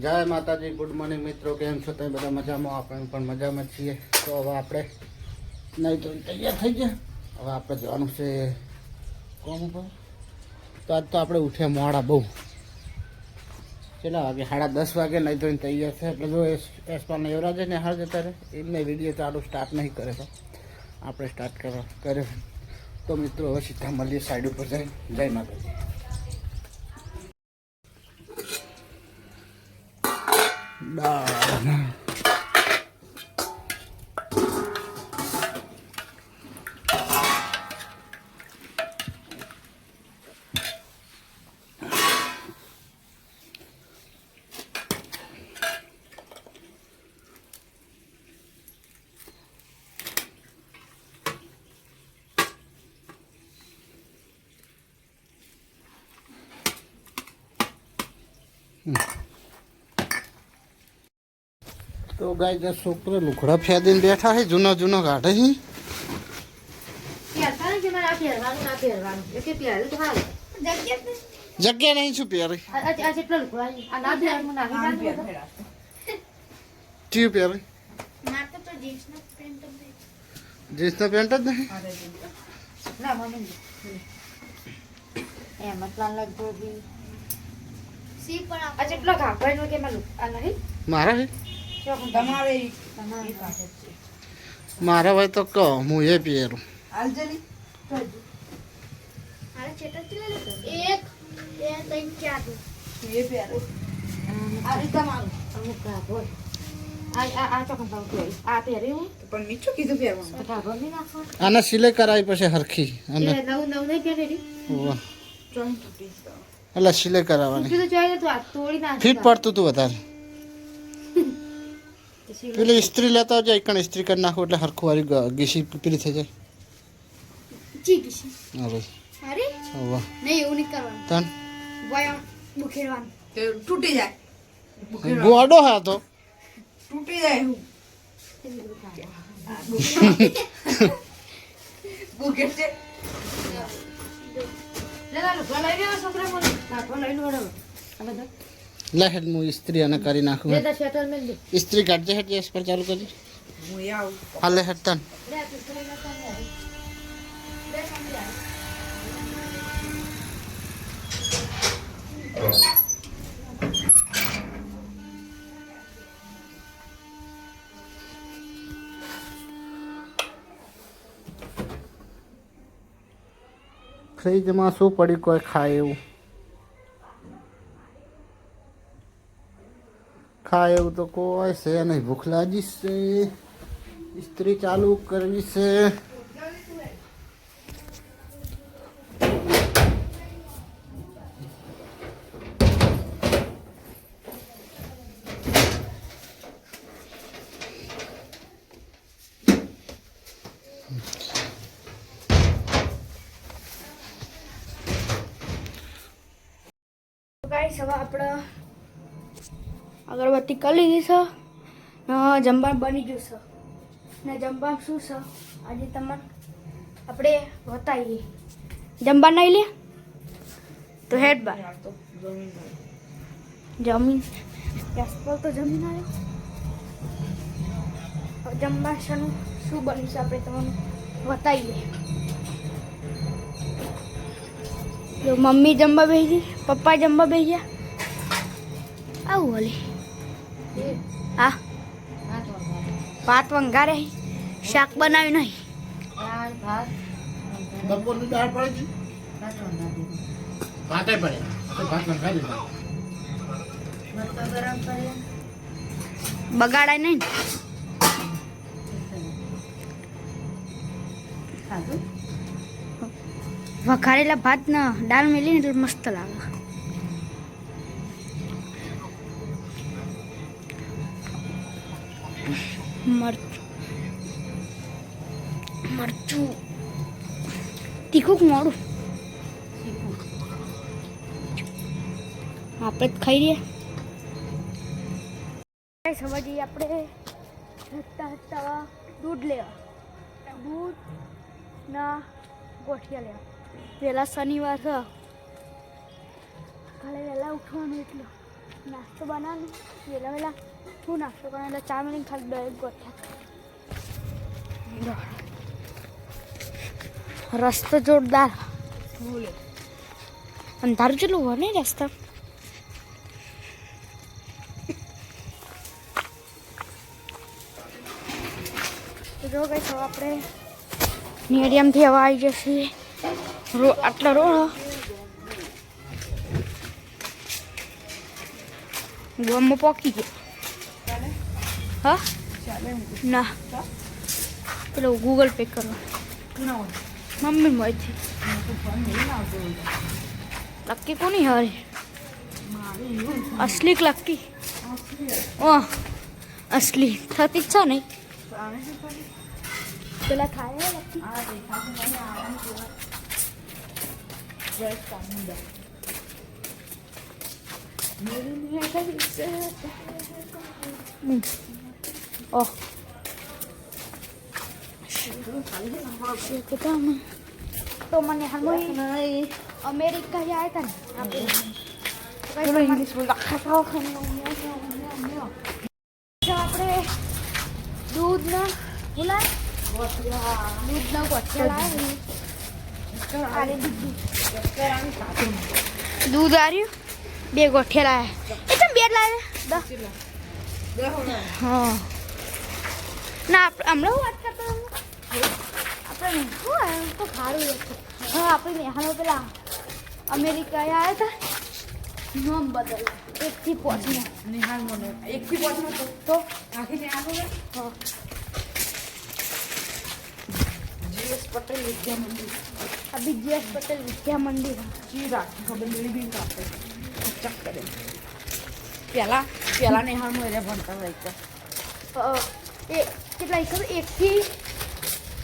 જય માતાજી, good morning મિત્રો, કેમ છો તમે? બધા મજામાં? આપણે પણ મજામાં છીએ. તો હવે આપણે નહીં તો તૈયાર થઈ ગયા. હવે આપણે જવાનું છે કોમ ઉપર. તો આજ તો આપણે ઉઠ્યા મોડા બહુ. કેટલા વાગે? સાડા દસ વાગે નહીં તો તૈયાર છે. એટલે જો એસપાને યુવરાજ ને હાલ જતા રહે. એમને વીડિયો ચાલુ સ્ટાર્ટ નહીં કરે તો. આપણે સ્ટાર્ટ કરવા કર્યો. તો મિત્રો, હવે સીધા મળીએ સાઈડ ઉપર જઈ જય માતાજી. દાળ તો ગાય દસ છોકરો લુખડા ફેદીને બેઠા છે જૂનો જૂનો કાઢે છે પહેરતા નથી મારે આ પહેરવાનું ના પહેરવાનું એ કે પહેર્યું તો હાલ જગ્યા નહીં છું પહેરી આ આ- આ જેટલો લુગડા છે. આ ના પહેરવાનું નાખી નાખી બધું. ચીયું પહેરી મારે તો જીન્સનો પેન્ટ જ નહીં. જીન્સનો પેન્ટ જ નહીં ના મમ્મી એમ એટલા લગભગ બી. સી પણ આ આપણે જેટલો ઘાઘરાનો કે એમાં લુક- આ નહીં મારા છે ચોકન તમારે તમારે મારા હોય તો કહો હું એ પહેરું. આને સિલાઈ કરાવી પછી હરખી. એટલે સિલાઈ કરાવવાની. કીધું જોઈએ તો આ તોડી નાખ ફીટ પડતું હતું વધારે. પેલી ઇસ્ત્રી લેતા જાય કણ ઇસ્ત્રી કરી નાખો એટલે હરખું વારી ગીસી ઘીસી પેલી થઈ જાય. જી હા ભાઈ અરે વાહ. નહીં એવું નહીં કરવાનું. તન? વયા બુખેડવાનું. તૂટી જાય. ગોડો હા તો. તૂટી જાય હું લે છોકરા મને. લે હેડ હું ઇસ્ત્રી અને કરી નાખું લે તા શેટર મેલ દે ઇસ્ત્રી કાઢજે હેડ ગેસ પર ચાલુ કરજે હું એ આવું હાલે હેડ તન લે આ પિસ્તોલ નાખવા ને આવી. ફ્રીજમાં શું પડી કોઈ ખાય એવું ખાય એવું તો કોઈ છે નહીં. ભૂખ લાગી છે. ઇસ્ત્રી ચાલુ કરવી છે. ગાઈસ અગરબત્તી કરી લીધી જમવાનું બની ગયું છે ને જમવાનું શું છે આજે તમને આપણે બતાવીએ. જમવા નહીં લે? તો હેડ બાર જમીન. જમીન યશપાલ તો જમીન આવ્યો જમવા શાનું શું બન્યું છે આપણે તમને બતાવીએ. મમ્મી જમવા બેસી, પપ્પા જમવા બેસી ગયા આવું ઓલી હા? ભાત વઘારે. વંગારે શાક બનાવ્યું નહીં. દાળ પડે ભાત પડે. ભાત. બગાડાય નહીં વઘારેલા ભાત ના દાળ મેલી ને એટલે મસ્ત લાગે. મરચું. મરચું. તીખું મોડું. આપણે જ ખાઈ રહીએ સમજીએ આપણે હટતા હટતા દૂધ લેવા. દૂધ ના ગોઠિયા લેવા. વહેલા શનિવાર કાલે વહેલા ઉઠવાનું એટલે. નાસ્તો બનાવવાનું વેલા વહેલા હું નાસ્તો કરું એટલે ચા મિનિટ ખાલી ડાયરેક્ટ ગોઠ્યા રસ્તો જોરદાર અંધારું કેટલું હોય ને રસ્તા જો કઈ તો આપણે મીડિયમથી હવા આવી જશે આટલો રોડ ગોમમાં પોકી ગયો હા ચાલે હું ના પેલો ગૂગલ પે કરવા ના હોય મમ્મી મળતી તો ફોન નહીં આવતો લક્કી કોની હારી મારે એવું અસલી લક્કી ઓ અસલી થતી જ છે નહીં આને શું કરે પેલા ખાય લક્કી આ દેખાતું મને આરામ જોવા બસ કામુંડા ઓહ શીખતા તો મને હાલમાં અમેરિકા જાય હતા ને આપણે ઇંગ્લિશ બોલ તો આપણે દૂધના બોલા દૂધના દૂધ આર્યું? બે ગોઠિયા લાવ્યા એ તમે બે જ લાવ્યા દસ હા. ના આપણે હમણાં હું વાત કરતો હતો? આપણે શું આવ્યું તો સારું હતું હા આપણે નેહાનો પેલા અમેરિકા આવ્યા હતા નામ બદલ. એકથી પહોંચીને નિહાલ મને એક થી પાંચ તો? તો આખી ને આગળ હા. જીએસ પટેલ વિદ્યા મંદિર. આ બીજીએસ પટેલ વિદ્યા મંદિર. જી રાખી ખબર મેળી બી કાપે ચક કરે નિહાલમાં એરે ભણતા હોય તો. એ કેટલા ખબર એકથી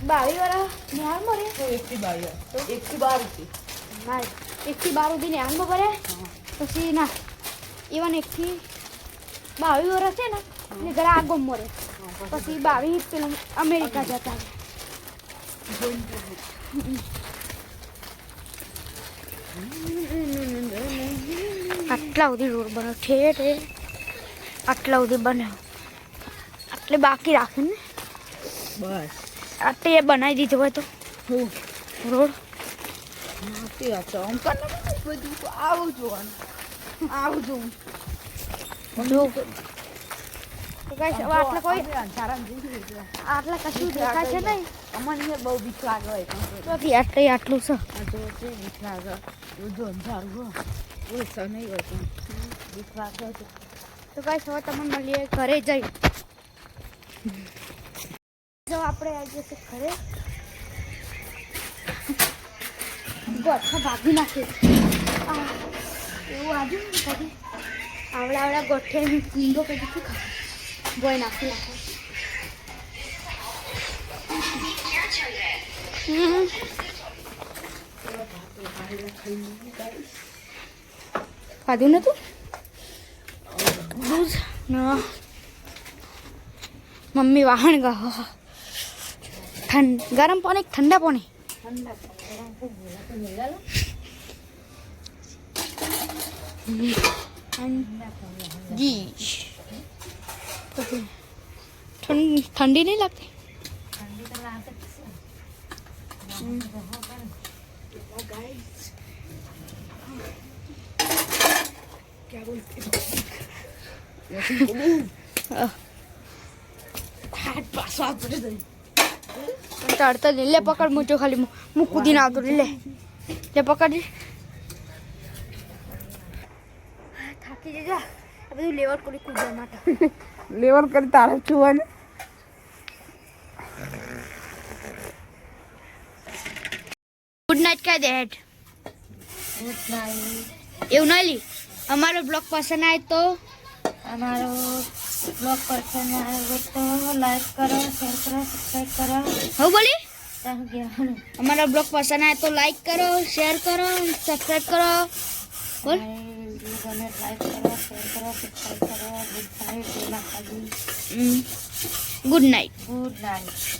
બાવીસ વાળા નેહાલ મરે તો એક થી બાર તો? એક થી બાર હતી. ના એકથી બાર સુધી નેહાલમાં ભરે? પછી ના ઇવન એકથી બાવીસ વર્ષ છે ને એટલે જરા આગો મરે. પછી બાવીસ પેલું અમેરિકા જતા આટલા સુધી રોડ બન્યો. ઠેર ઠેર. આટલા સુધી બન્યો. આટલે બાકી રાખે ને? બસ. આટલે એ બનાવી દીધો હોય તો. હું? રોડ. નાતી વાત છે આમ કર બધું તો આવું જોવાનું. આવું જોવું. જો. તો ગાઈસ હવે આટલે કોઈ અંધારામાં જોઈ લીધું. આટલા કશું દેખાય છે. નહીં. અમને બહુ બીક લાગે હોય. પણ ચોથી આટલે આટલું છે. આ જો છે બીક લાગે. બધું અંધારું હોય કોઈ સ નહીં હોય બીક વાગે તો ગાઈસ સવાર તમને મળીએ ઘરે જઈ. જો આપણે આવી જશે ઘરે. ગોઠા ભાગી નાખે. એવું આજુ કરી આવડા આવડા ગોઠે કુંડો કદી શું ખાય બોય નાખી નાખે. હમ. ખાધું નતું? દૂધ મમ્મી વાહણ ગા ઠંડ, ગરમ પાણી ઠંડા પાણી? જી પછી ઠંડ ઠંડી નહીં લાગતી પાછો આપણે જઈએ ચડતા લે લે પકડ મૂચો ખાલી હું- હું કૂદીને આવતો લે લે પકડ થાકી જજા આ બધું લેવટ કરી કૂદવા માટે લેવલ કરી તારે જોવાનું ગુડ નાઇટ કહી દે હેડ એવું નહીં લી અમારો બ્લોગ પસંદ આવે તો અમારો બ્લોગ પસંદ આવે તો લાઈક કરો શેર કરો સબસ્ક્રાઈબ કરો. હું બોલી? અમારો બ્લોગ પસંદ આવે તો લાઈક કરો શેર કરો સબસ્ક્રાઈબ કરો. બોલ. લાઈક કરો શેર કરો સબસ્ક્રાઈબ કરો. Good night good night. Good night.